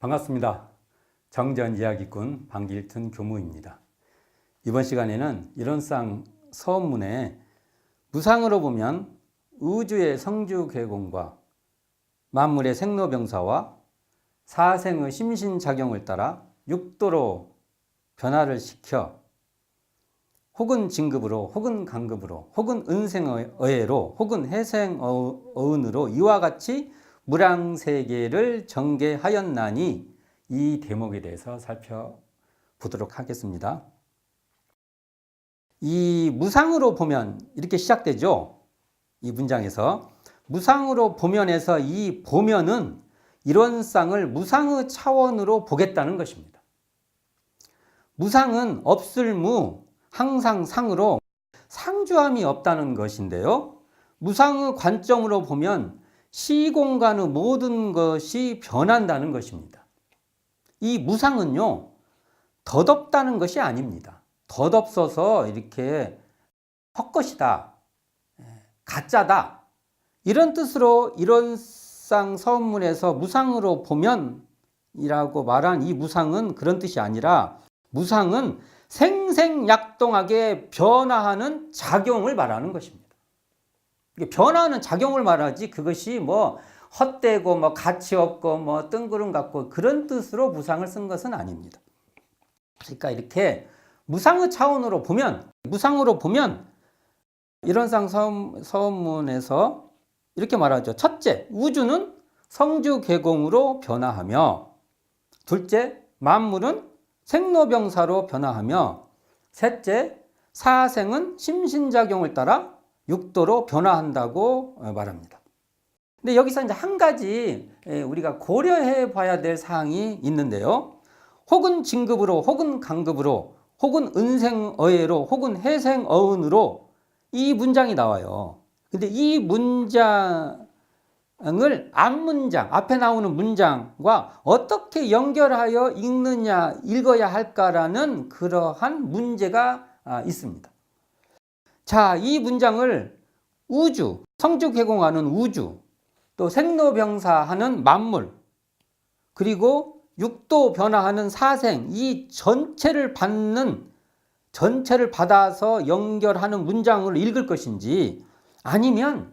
반갑습니다. 정전 이야기꾼 방길튼 교무입니다. 이번 시간에는 이론상 서문에 무상으로 보면 우주의 성주 계공과 만물의 생로병사와 사생의 심신작용을 따라 육도로 변화를 시켜 혹은 진급으로 혹은 강급으로 혹은 은생어해로 혹은 해생어은으로 이와 같이 무량세계를 전개하였나니 이 대목에 대해서 살펴보도록 하겠습니다. 이 무상으로 보면 이렇게 시작되죠. 이 문장에서 무상으로 보면에서 이 보면은 이론상을 무상의 차원으로 보겠다는 것입니다. 무상은 없을 무, 항상 상으로 상주함이 없다는 것인데요. 무상의 관점으로 보면 시공간의 모든 것이 변한다는 것입니다. 이 무상은요, 덧없다는 것이 아닙니다. 덧없어서 이렇게 헛것이다, 가짜다, 이런 뜻으로 이론상 서문에서 무상으로 보면 이라고 말한 이 무상은 그런 뜻이 아니라 무상은 생생약동하게 변화하는 작용을 말하는 것입니다. 변화하는 작용을 말하지 그것이 뭐 헛되고 뭐 가치 없고 뭐 뜬구름 같고 그런 뜻으로 무상을 쓴 것은 아닙니다. 그러니까 이렇게 무상의 차원으로 보면 무상으로 보면 이론상 서문에서 이렇게 말하죠. 첫째, 우주는 성주 계공으로 변화하며 둘째, 만물은 생로병사로 변화하며 셋째, 사생은 심신작용을 따라 육도로 변화한다고 말합니다. 근데 여기서 이제 한 가지 우리가 고려해 봐야 될 사항이 있는데요. 혹은 진급으로, 혹은 강급으로, 혹은 은생어해로, 혹은 해생어은으로 이 문장이 나와요. 근데 이 문장을 앞문장, 앞에 나오는 문장과 어떻게 연결하여 읽느냐, 읽어야 할까라는 그러한 문제가 있습니다. 자, 이 문장을 우주, 성주 개공하는 우주, 또 생로병사하는 만물, 그리고 육도 변화하는 사생, 이 전체를 받는, 전체를 받아서 연결하는 문장을 읽을 것인지, 아니면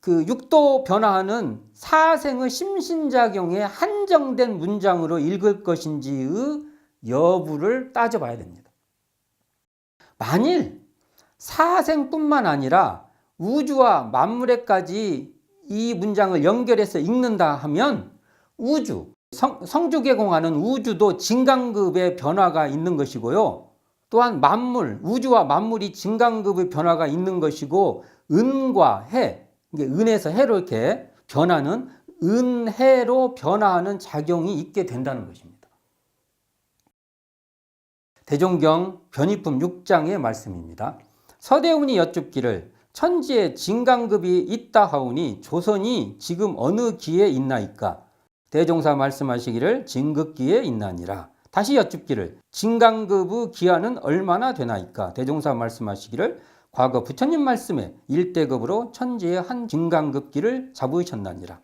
그 육도 변화하는 사생의 심신작용에 한정된 문장으로 읽을 것인지의 여부를 따져봐야 됩니다. 만일 사생뿐만 아니라 우주와 만물에까지 이 문장을 연결해서 읽는다 하면 우주, 성, 성주 개공하는 우주도 진강급의 변화가 있는 것이고요. 또한 만물, 우주와 만물이 진강급의 변화가 있는 것이고 은과 해, 은에서 해로 이렇게 변하는 은해로 변화하는 작용이 있게 된다는 것입니다. 대종경 변이품 6장의 말씀입니다. 서대운이 여쭙기를 천지에 진강급이 있다 하오니 조선이 지금 어느 기에 있나이까? 대종사 말씀하시기를 진급기에 있나니라. 다시 여쭙기를 진강급의 기한은 얼마나 되나이까? 대종사 말씀하시기를 과거 부처님 말씀에 일대급으로 천지의 한 진강급기를 잡으셨나니라.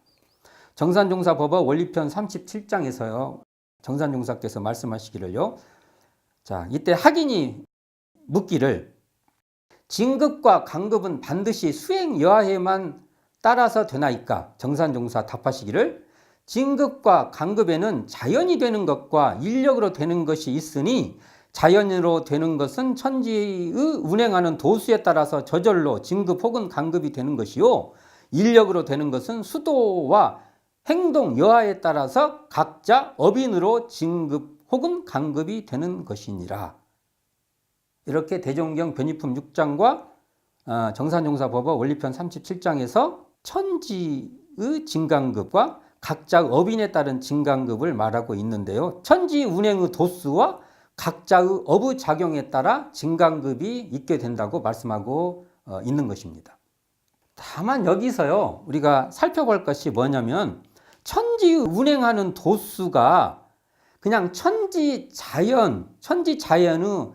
정산종사 법어 원리편 37장에서요. 정산종사께서 말씀하시기를요. 자, 이때 학인이 묻기를 진급과 강급은 반드시 수행 여하에만 따라서 되나이까? 정산종사 답하시기를 진급과 강급에는 자연이 되는 것과 인력으로 되는 것이 있으니 자연으로 되는 것은 천지의 운행하는 도수에 따라서 저절로 진급 혹은 강급이 되는 것이요. 인력으로 되는 것은 수도와 행동 여하에 따라서 각자 업인으로 진급 혹은 강급이 되는 것이니라. 이렇게 대종경 변이품 6장과 정산용사 법어 원리편 37장에서 천지의 진강급과 각자 업인에 따른 진강급을 말하고 있는데요. 천지 운행의 도수와 각자의 업의 작용에 따라 진강급이 있게 된다고 말씀하고 있는 것입니다. 다만 여기서요, 우리가 살펴볼 것이 뭐냐면, 천지 운행하는 도수가 그냥 천지 자연, 천지 자연의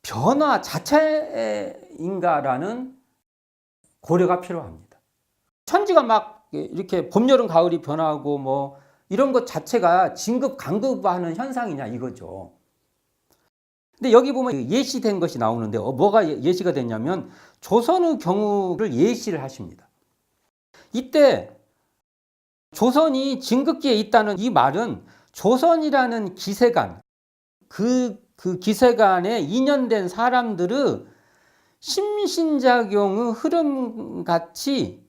변화 자체인가라는 고려가 필요합니다. 천지가 막 이렇게 봄, 여름, 가을이 변하고 뭐 이런 것 자체가 진급 강급화하는 현상이냐 이거죠. 근데 여기 보면 예시된 것이 나오는데 어, 뭐가 예- 예시가 됐냐면 조선의 경우를 예시를 하십니다. 이때 조선이 진급기에 있다는 이 말은 조선이라는 기세관 그, 그 기세관에 인연된 사람들의 심신작용의 흐름 같이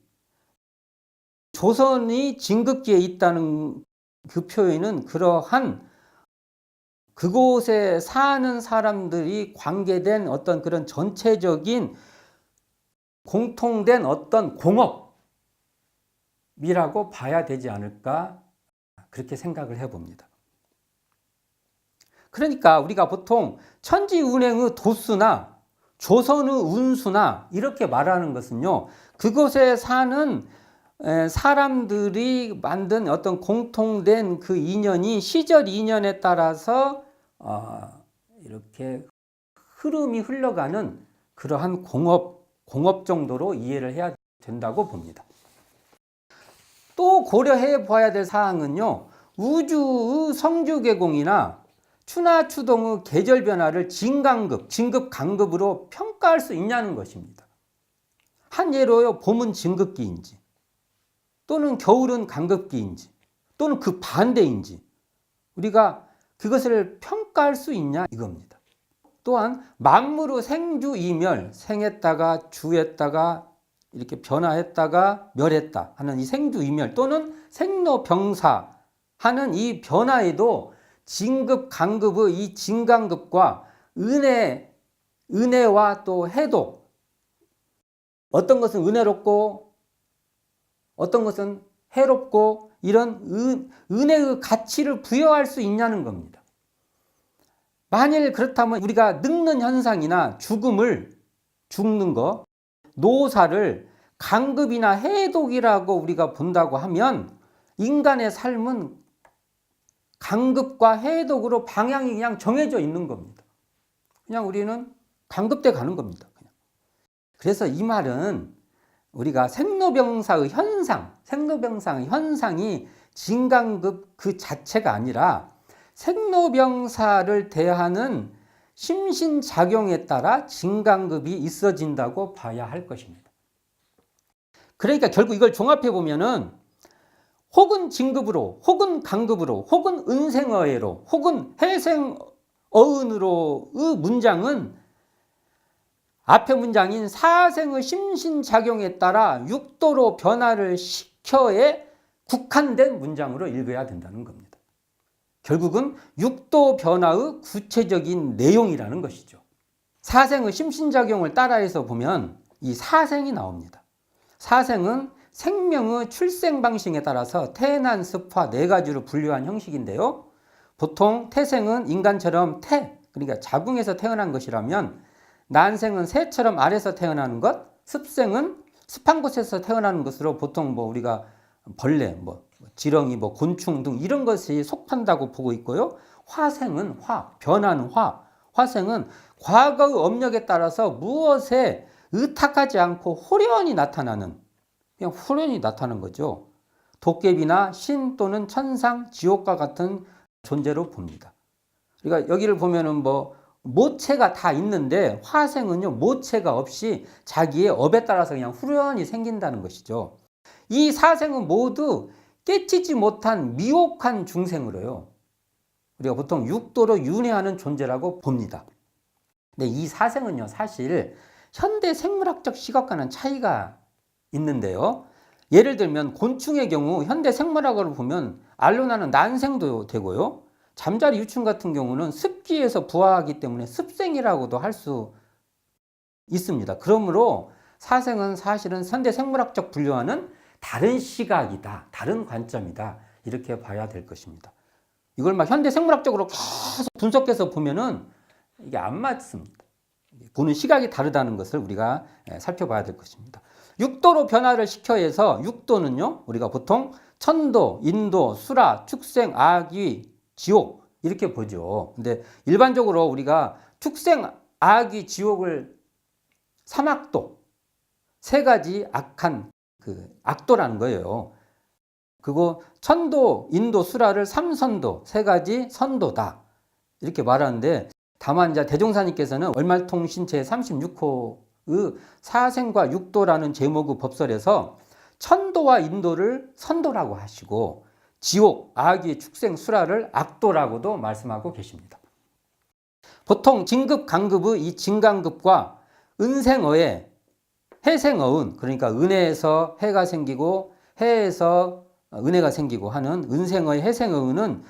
조선이 진급기에 있다는 그 표현은 그러한 그곳에 사는 사람들이 관계된 어떤 그런 전체적인 공통된 어떤 공업이라고 봐야 되지 않을까 그렇게 생각을 해봅니다. 그러니까 우리가 보통 천지운행의 도수나 조선의 운수나 이렇게 말하는 것은요 그곳에 사는 에, 사람들이 만든 어떤 공통된 그 인연이 시절 인연에 따라서 어, 이렇게 흐름이 흘러가는 그러한 공업 공업 정도로 이해를 해야 된다고 봅니다. 또 고려해 봐야 될 사항은요 우주의 성주 계공이나 추나 추동의 계절 변화를 진강급, 진급 강급으로 평가할 수 있냐는 것입니다. 한 예로요 봄은 진급기인지 또는 겨울은 강급기인지 또는 그 반대인지 우리가 그것을 평가할 수 있냐 이겁니다. 또한 만물의 생주 이멸 생했다가 주했다가 이렇게 변화했다가 멸했다 하는 이 생주 이멸 또는 생로병사 하는 이 변화에도 진급 강급의 이 진강급과 은혜 은혜와 또 해독 어떤 것은 은혜롭고 어떤 것은 해롭고 이런 은, 은혜의 가치를 부여할 수 있냐는 겁니다. 만일 그렇다면 우리가 늙는 현상이나 죽음을 죽는 거, 노사를 강급이나 해독이라고 우리가 본다고 하면 인간의 삶은 강급과 해독으로 방향이 그냥 정해져 있는 겁니다. 그냥 우리는 강급대 가는 겁니다. 그냥. 그래서 이 말은 우리가 생로병사의 현상, 생로병사의 현상이 진강급 그 자체가 아니라 생로병사를 대하는 심신작용에 따라 진강급이 있어진다고 봐야 할 것입니다. 그러니까 결국 이걸 종합해 보면은 혹은 진급으로, 혹은 강급으로, 혹은 은생어예로, 혹은 해생어은으로의 문장은 앞의 문장인 사생의 심신작용에 따라 육도로 변화를 시켜에 국한된 문장으로 읽어야 된다는 겁니다. 결국은 육도 변화의 구체적인 내용이라는 것이죠. 사생의 심신작용을 따라해서 보면 이 사생이 나옵니다. 사생은 생명의 출생 방식에 따라서 태난, 습화 네 가지로 분류한 형식인데요. 보통 태생은 인간처럼 태, 그러니까 자궁에서 태어난 것이라면 난생은 새처럼 알에서 태어나는 것, 습생은 습한 곳에서 태어나는 것으로 보통 뭐 우리가 벌레, 뭐 지렁이, 뭐 곤충 등 이런 것이 속한다고 보고 있고요. 화생은 화, 변하는 화, 화생은 과거의 업력에 따라서 무엇에 의탁하지 않고 호련히 나타나는 그냥 호련히 나타나는 거죠. 도깨비나 신 또는 천상, 지옥과 같은 존재로 봅니다. 그러니까 여기를 보면은 뭐 모체가 다 있는데 화생은요 모체가 없이 자기의 업에 따라서 그냥 후련히 생긴다는 것이죠. 이 사생은 모두 깨치지 못한 미혹한 중생으로요. 우리가 보통 육도로 윤회하는 존재라고 봅니다. 근데 이 사생은요 사실 현대 생물학적 시각과는 차이가 있는데요. 예를 들면 곤충의 경우 현대 생물학으로 보면 알로나는 난생도 되고요. 잠자리 유충 같은 경우는 습기에서 부화하기 때문에 습생이라고도 할 수 있습니다. 그러므로 사생은 사실은 현대 생물학적 분류와는 다른 시각이다. 다른 관점이다. 이렇게 봐야 될 것입니다. 이걸 막 현대 생물학적으로 계속 분석해서 보면은 이게 안 맞습니다. 보는 시각이 다르다는 것을 우리가 예, 살펴봐야 될 것입니다. 육도로 변화를 시켜서 육도는요, 우리가 보통 천도, 인도, 수라, 축생, 악귀, 지옥 이렇게 보죠. 근데 일반적으로 우리가 축생, 악귀, 지옥을 사막도 세 가지 악한 그 악도라는 거예요. 그거 천도, 인도, 수라를 삼선도 세 가지 선도다 이렇게 말하는데 다만 이제 대종사님께서는 월말통신체 36호의 사생과 육도라는 제목의 법설에서 천도와 인도를 선도라고 하시고 지옥, 아기, 축생, 수라를 악도라고도 말씀하고 계십니다. 보통 진급, 강급의 이 진강급과 은생어의 해생어은 그러니까 은혜에서 해가 생기고 해에서 은혜가 생기고 하는 은생어의 해생어은은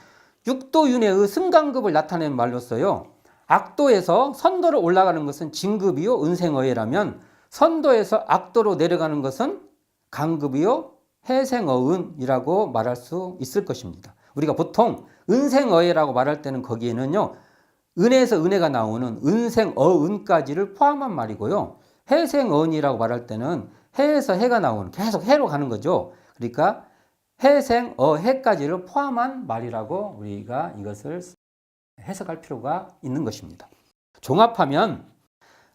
육도윤회의 승강급을 나타내는 말로써요. 악도에서 선도로 올라가는 것은 진급이요 은생어회라면 선도에서 악도로 내려가는 것은 강급이요 해생어은이라고 말할 수 있을 것입니다. 우리가 보통 은생어회라고 말할 때는 거기에는요. 은혜에서 은혜가 나오는 은생어은까지를 포함한 말이고요. 해생어은이라고 말할 때는 해에서 해가 나오는 계속 해로 가는 거죠. 그러니까 해생 어 해까지를 포함한 말이라고 우리가 이것을 해석할 필요가 있는 것입니다. 종합하면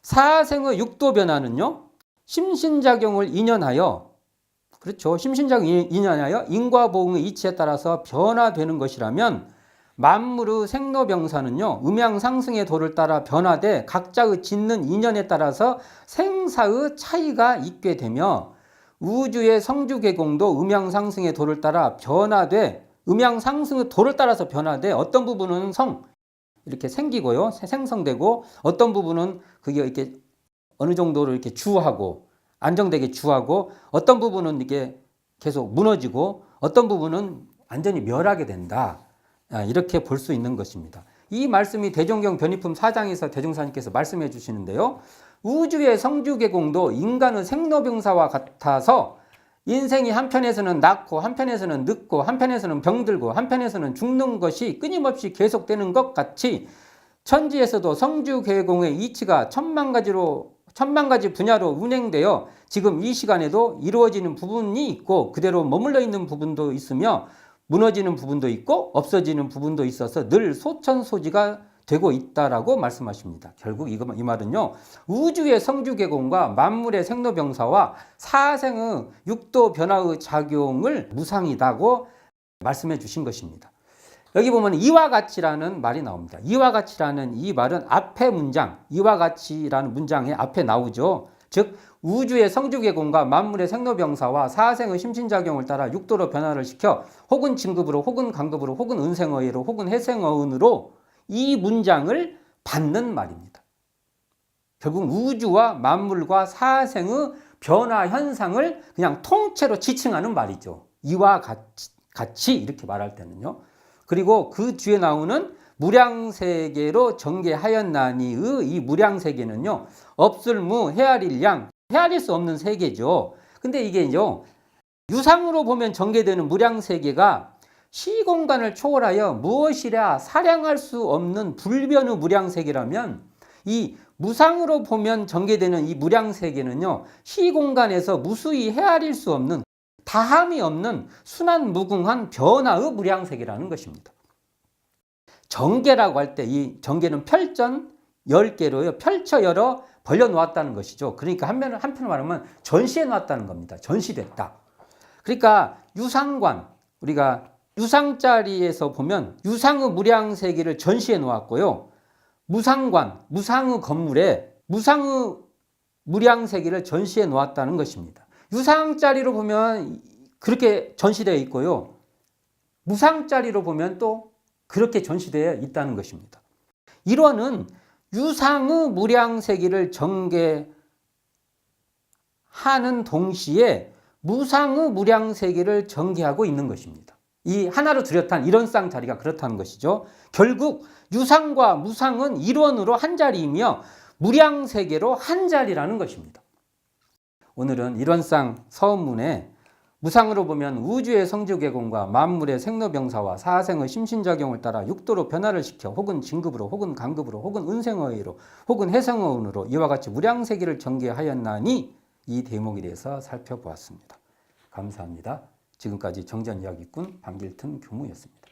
사생의 육도 변화는요. 심신작용을 인연하여 그렇죠. 심신작용 인연하여 인과보응의 이치에 따라서 변화되는 것이라면 만물의 생로병사는요. 음양 상승의 도를 따라 변화돼 각자의 짓는 인연에 따라서 생사의 차이가 있게 되며 우주의 성주계공도 음양 상승의 도를 따라 변화돼 음양 상승의 도를 따라서 변화돼 어떤 부분은 성 이렇게 생기고요. 생성되고 어떤 부분은 그게 이렇게 어느 정도로 이렇게 주하고 안정되게 주하고 어떤 부분은 이게 계속 무너지고 어떤 부분은 완전히 멸하게 된다. 아, 이렇게 볼 수 있는 것입니다. 이 말씀이 대종경 변이품 4장에서 대종사님께서 말씀해 주시는데요. 우주의 성주계공도 인간의 생로병사와 같아서 인생이 한편에서는 낳고 한편에서는 늙고 한편에서는 병들고 한편에서는 죽는 것이 끊임없이 계속되는 것 같이 천지에서도 성주계공의 이치가 천만 가지로 천만 가지 분야로 운행되어 지금 이 시간에도 이루어지는 부분이 있고 그대로 머물러 있는 부분도 있으며 무너지는 부분도 있고 없어지는 부분도 있어서 늘 소천소지가 되고 있다라고 말씀하십니다. 결국 이거, 이 말은요, 우주의 성주계공과 만물의 생로병사와 사생의 육도 변화의 작용을 무상이다고 말씀해 주신 것입니다. 여기 보면 이와 같이라는 말이 나옵니다. 이와 같이라는 이 말은 앞에 문장, 이와 같이라는 문장에 앞에 나오죠. 즉 우주의 성주계공과 만물의 생로병사와 사생의 심신작용을 따라 육도로 변화를 시켜 혹은 진급으로 혹은 강급으로 혹은 은생어의로 혹은 해생어은으로 이 문장을 받는 말입니다. 결국 우주와 만물과 사생의 변화 현상을 그냥 통째로 지칭하는 말이죠. 이와 같이, 같이 이렇게 말할 때는요. 그리고 그 뒤에 나오는 무량세계로 전개하였나니의 이 무량세계는요. 없을 무 헤아릴 양 헤아릴 수 없는 세계죠. 근데 이게요. 유상으로 보면 전개되는 무량 세계가 시공간을 초월하여 무엇이랴 사량할 수 없는 불변의 무량 세계라면 이 무상으로 보면 전개되는 이 무량 세계는요. 시공간에서 무수히 헤아릴 수 없는 다함이 없는 순한 무궁한 변화의 무량 세계라는 것입니다. 전개라고 할 때이 전개는 펼전 10개로요. 펼쳐 열어 벌려 놓았다는 것이죠. 그러니까 한편으로 한편으로 말하면 전시해 놨다는 겁니다. 전시됐다. 그러니까 유상관 우리가 유상자리에서 보면 유상의 무량세계를 전시해 놓았고요. 무상관, 무상의 건물에 무상의 무량세계를 전시해 놓았다는 것입니다. 유상자리로 보면 그렇게 전시되어 있고요. 무상자리로 보면 또 그렇게 전시되어 있다는 것입니다. 1원은 유상의 무량세계를 전개하는 동시에 무상의 무량세계를 전개하고 있는 것입니다. 이 하나로 뚜렷한 이론상 자리가 그렇다는 것이죠. 결국 유상과 무상은 일원으로 한 자리이며 무량세계로 한 자리라는 것입니다. 오늘은 일원상 서문에 무상으로 보면 우주의 성주계공과 만물의 생로병사와 사생의 심신작용을 따라 육도로 변화를 시켜 혹은 진급으로 혹은 강급으로 혹은 은생어의로 혹은 해성어운으로 이와 같이 무량세계를 전개하였나니 이 대목에 대해서 살펴보았습니다. 감사합니다. 지금까지 정전 이야기꾼 방길튼 교무였습니다.